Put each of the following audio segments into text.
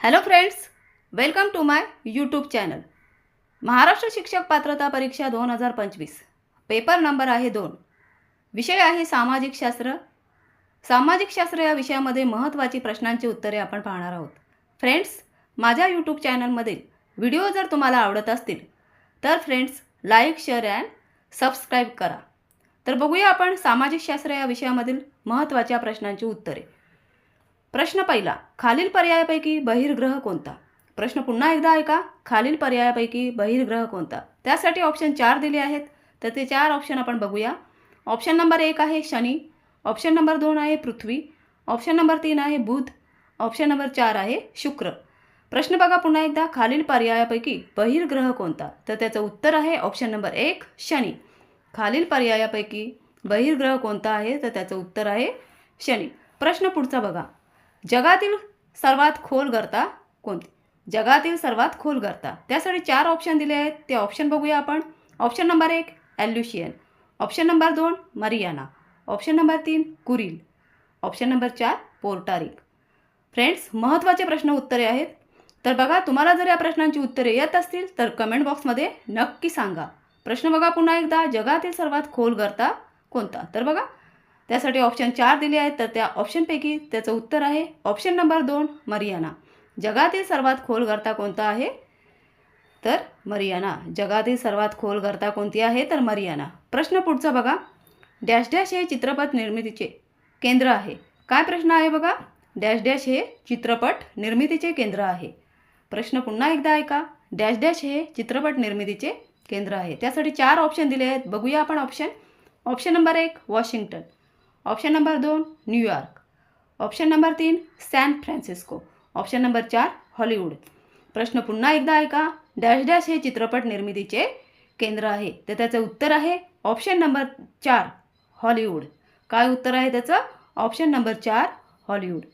Hello friends welcome to my YouTube channel Maharashtra शिक्षक पात्रता परीक्षा दोन हजार पंचवीस. पेपर नंबर आहे दोन. विषय आहे सामाजिक शास्त्र. सामाजिक शास्त्र या विषयामध्ये महत्त्वाची प्रश्नांची उत्तरे आपण पाहणार आहोत. फ्रेंड्स माझ्या यूट्यूब चॅनलमधील व्हिडिओ जर तुम्हाला आवडत असतील तर friends like share and subscribe करा. तर बघूया आपण सामाजिक शास्त्र या विषयामधील महत्त्वाच्या प्रश्नांची उत्तरे. प्रश्न पहिला खालील पर्यायापैकी बहिर्ग्रह कोणता? प्रश्न पुन्हा एकदा ऐका खालील पर्यायापैकी बहिर्ग्रह कोणता? त्यासाठी ऑप्शन चार दिले आहेत. तर ते चार ऑप्शन आपण बघूया. ऑप्शन नंबर एक आहे शनी ऑप्शन नंबर दोन आहे पृथ्वी ऑप्शन नंबर तीन आहे बुध ऑप्शन नंबर चार आहे शुक्र. प्रश्न बघा पुन्हा एकदा खालील पर्यायापैकी बहिर्ग्रह कोणता? तर त्याचं उत्तर आहे ऑप्शन नंबर एक शनी. खालील पर्यायापैकी बहिर्ग्रह कोणता आहे? तर त्याचं उत्तर आहे शनी. प्रश्न पुढचा बघा. जगातील सर्वात खोल गर्ता कोणती? जगातील सर्वात खोल गर्ता. त्यासाठी चार ऑप्शन दिले आहेत. ते ऑप्शन बघूया आपण. ऑप्शन नंबर एक ॲल्युशियन ऑप्शन नंबर दोन मरियाना ऑप्शन नंबर तीन कुरिल ऑप्शन नंबर चार पोर्टारिक फ्रेंड्स महत्त्वाचे प्रश्न उत्तरे आहेत. तर बघा तुम्हाला जर या प्रश्नांची उत्तरे येत असतील तर कमेंट बॉक्समध्ये नक्की सांगा. प्रश्न बघा पुन्हा एकदा. जगातील सर्वात खोल गर्ता कोणता? तर बघा त्यासाठी ऑप्शन चार दिले आहेत तर त्या ऑप्शनपैकी त्याचं उत्तर आहे ऑप्शन नंबर दोन मरियाना. जगातील सर्वात खोल गर्ता कोणता आहे? तर मरियाना. जगातील सर्वात खोल गर्ता कोणती आहे? तर मरियाना. प्रश्न पुढचा बघा. डॅश डॅश हे चित्रपट निर्मितीचे केंद्र आहे. काय प्रश्न आहे बघा? डॅश डॅश हे चित्रपट निर्मितीचे केंद्र आहे. प्रश्न पुन्हा एकदा ऐका. डॅश डॅश हे चित्रपट निर्मितीचे केंद्र आहे. त्यासाठी चार ऑप्शन दिले आहेत. बघूया आपण ऑप्शन ऑप्शन नंबर एक वॉशिंग्टन. ऑप्शन नंबर दोन न्यूयॉर्क ऑप्शन नंबर तीन सॅन फ्रान्सिस्को ऑप्शन नंबर चार हॉलिवूड प्रश्न पुन्हा एकदा ऐका. डॅश डॅश हे चित्रपट निर्मितीचे केंद्र आहे. तर त्याचं उत्तर आहे ऑप्शन नंबर चार हॉलिवूड काय उत्तर आहे त्याचं? ऑप्शन नंबर चार हॉलिवूड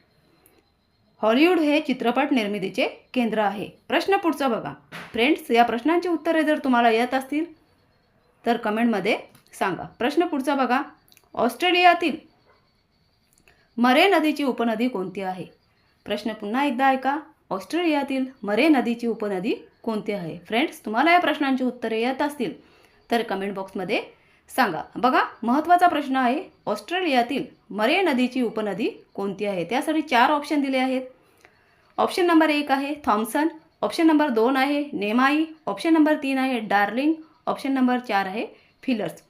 हॉलिवूड हे चित्रपट निर्मितीचे केंद्र आहे. प्रश्न पुढचा बघा. फ्रेंड्स या प्रश्नांची उत्तरे जर तुम्हाला येत असतील तर कमेंटमध्ये सांगा. प्रश्न पुढचा बघा. ऑस्ट्रेलियातील मरे नदीची उपनदी कोणती आहे? प्रश्न पुन्हा एकदा ऐका. ऑस्ट्रेलियातील मरे नदीची उपनदी कोणती आहे? फ्रेंड्स तुम्हाला या प्रश्नांची उत्तरे येत असतील तर कमेंट बॉक्समध्ये सांगा. बघा महत्त्वाचा प्रश्न आहे ऑस्ट्रेलियातील मरे नदीची उपनदी कोणती आहे? त्यासाठी चार ऑप्शन दिले आहेत. ऑप्शन नंबर एक आहे थॉम्सन ऑप्शन नंबर दोन आहे नेमाई ऑप्शन नंबर तीन आहे डार्लिंग ऑप्शन नंबर चार आहे फिलर्स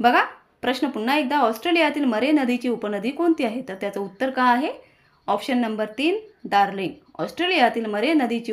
बघा प्रश्न पुन्हा एकदा ऑस्ट्रेलियातील मरे नदीची उपनदी कोणती आहे? तर त्याचं उत्तर का आहे? ऑप्शन नंबर तीन डार्लिंग ऑस्ट्रेलियातील मरे नदीची